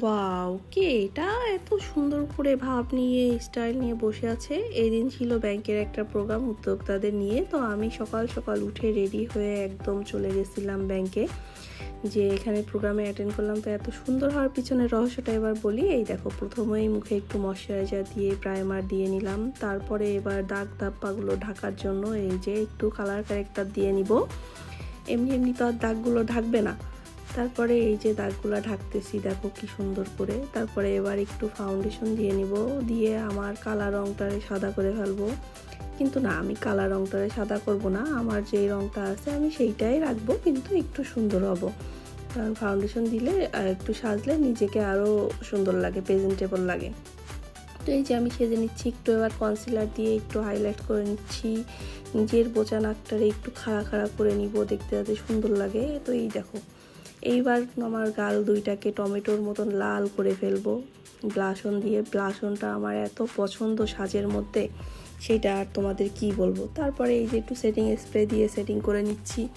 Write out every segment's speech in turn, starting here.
Wow কে এটা? এত সুন্দর করে ভাব নিয়ে স্টাইল নিয়ে বসে আছে। এই দিন ছিল ব্যাংকের একটা প্রোগ্রাম উদ্যোক্তাদের নিয়ে, তো আমি সকাল সকাল উঠে রেডি হয়ে একদম চলে গেছিলাম ব্যাংকে। যে এখানে প্রোগ্রামে অ্যাটেন্ড করলাম, তো এত সুন্দর হওয়ার পিছনে রহস্যটা এবার বলি। এই দেখো, প্রথমেই মুখে একটু ময়শ্চারাইজার দিয়ে প্রাইমার দিয়ে নিলাম। তারপরে এবার দাগ ধাপ্পাগুলো ঢাকার জন্য এই যে একটু কালার ক্যারেক্টার দিয়ে নিব। এমনি এমনি তো আর দাগগুলো ঢাকবে না। তারপরে এই যে দাগগুলো ঢাকতেছি, দেখো কি সুন্দর করে। তারপরে এবার একটু ফাউন্ডেশন দিয়ে নিব, দিয়ে আমার কালা রংটারে সাদা করে ফেলব। কিন্তু না, আমি কালা রংটারে সাদা করব না, আমার যে রংটা আছে আমি সেইটাই রাখব, কিন্তু একটু সুন্দর হব। কারণ ফাউন্ডেশন দিলে একটু সাজলে নিজেকে আরও সুন্দর লাগে প্রেজেন্টেবল লাগে। তো এই যে আমি সেজে নিচ্ছি, একটু এবার কনসিলার দিয়ে একটু হাইলাইট করে নিচ্ছি। নিজের বোচা নাকটারে একটু খাড়া খাড়া করে নিব, দেখতে যাতে সুন্দর লাগে। তো এই দেখো এইবার আমার গাল দুইটাকে টমেটোর মতন লাল করে ফেলব। ব্লাসন দিয়ে, ব্লাসনটা আমার এত পছন্দ সাজের মধ্যে, সেটা আর তোমাদের কি বলব? তারপরে এই যে একটু সেটিং স্প্রে দিয়ে সেটিং করে নিচ্ছি।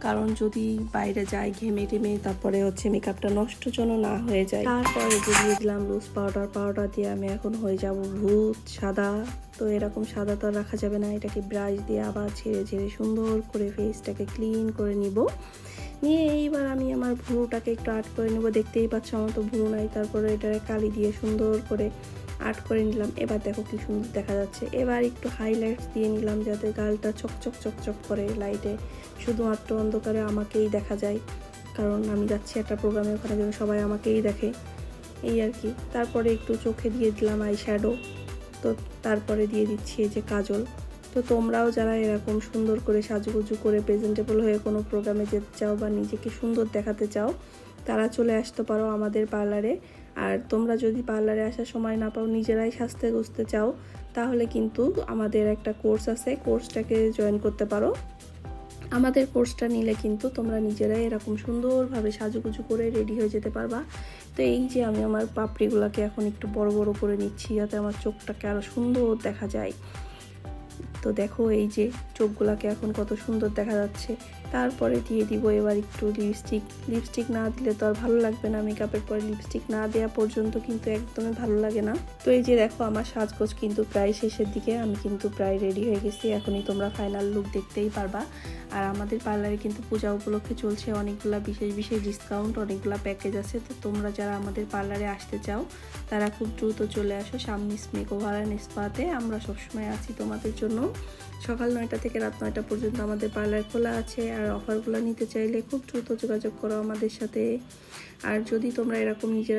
কারণ যদি বাইরে যাই ঘেমে টেমে, তারপরে হচ্ছে মেকআপটা নষ্ট যেন না হয়ে যায়। তারপরে যে দিয়ে দিলাম লুজ পাউডার পাউডার দিয়ে আমি এখন হয়ে যাব ভূত সাদা। তো এরকম সাদা তো রাখা যাবে না, এটাকে ব্রাশ দিয়ে আবার ছেড়ে ছেড়ে সুন্দর করে ফেসটাকে ক্লিন করে নিব। নিয়ে এইবার আমি আমার ভুরুটাকে একটু আর্ট করে নেব। দেখতেই পাচ্ছ আমার তো ভুরু নাই, তারপরে এটারে কালি দিয়ে সুন্দর করে আর্ট করে নিলাম। এবার দেখো কি সুন্দর দেখা যাচ্ছে। এবার একটু হাইলাইটস দিয়ে নিলাম যাতে গালটা চকচক চকচক করে লাইটে শুধুমাত্র অন্ধকারে আমাকেই দেখা যায়। কারণ আমি যাচ্ছি একটা প্রোগ্রামে ওখানে যেন সবাই আমাকেই দেখে। এই আর কি। তারপরে একটু চোখে দিয়ে দিলাম আই শ্যাডো তো তারপরে দিয়ে দিচ্ছি এই যে কাজল। তো তোমরাও যারা এরকম সুন্দর করে সাজুগুজু করে প্রেজেন্টেবল হয়ে কোনো প্রোগ্রামে যেতে চাও বা নিজেকে সুন্দর দেখাতে চাও, তারা চলে আসতে পারো আমাদের পার্লারে আর তোমরা যদি পার্লারে আসার সময় না পাও, নিজেরাই সাজতে গুজতে চাও, তাহলে কিন্তু আমাদের একটা কোর্স আছে। কোর্সটাকে জয়েন করতে পারো। আমাদের কোর্সটা নিলে কিন্তু তোমরা নিজেরাই এরকম সুন্দরভাবে সাজুগুজু করে রেডি হয়ে যেতে পারবা। তো এই যে আমি আমার পাপড়িগুলোকে এখন একটু বড় বড় করে নিচ্ছি, যাতে আমার চোখটাকে আরও সুন্দর দেখা যায়। তো দেখো এই যে চোখগুলোকে এখন কত সুন্দর দেখা যাচ্ছে। তারপরে দিয়ে দিব এবার একটু লিপস্টিক লিপস্টিক না দিলে তো আর ভালো লাগবে না মেকআপের পরে লিপস্টিক না দেওয়া পর্যন্ত কিন্তু একদমই ভালো লাগে না। তো এই যে দেখো আমার সাজগোজ কিন্তু প্রায় শেষের দিকে। আমি কিন্তু প্রায় রেডি হয়ে গেছি। এখনই তোমরা ফাইনাল লুক দেখতেই পারবা। আর আমাদের পার্লারে কিন্তু পূজা উপলক্ষে চলছে অনেকগুলা বিশেষ বিশেষ ডিসকাউন্ট অনেকগুলা প্যাকেজ আছে। তো তোমরা যারা আমাদের পার্লারে আসতে চাও, তারা খুব দ্রুত চলে আসো সামনে স্মেক অ্যান্ড স্পাতে আমরা সবসময় আছি তোমাদের জন্য। সকাল নয়টা থেকে রাত নয়টা পর্যন্ত আমাদের পার্লার খোলা আছে আর অফারগুলো নিতে চাইলে খুব দ্রুত যোগাযোগ করো আমাদের সাথে। আর যদি তোমরা এরকম নিজেরা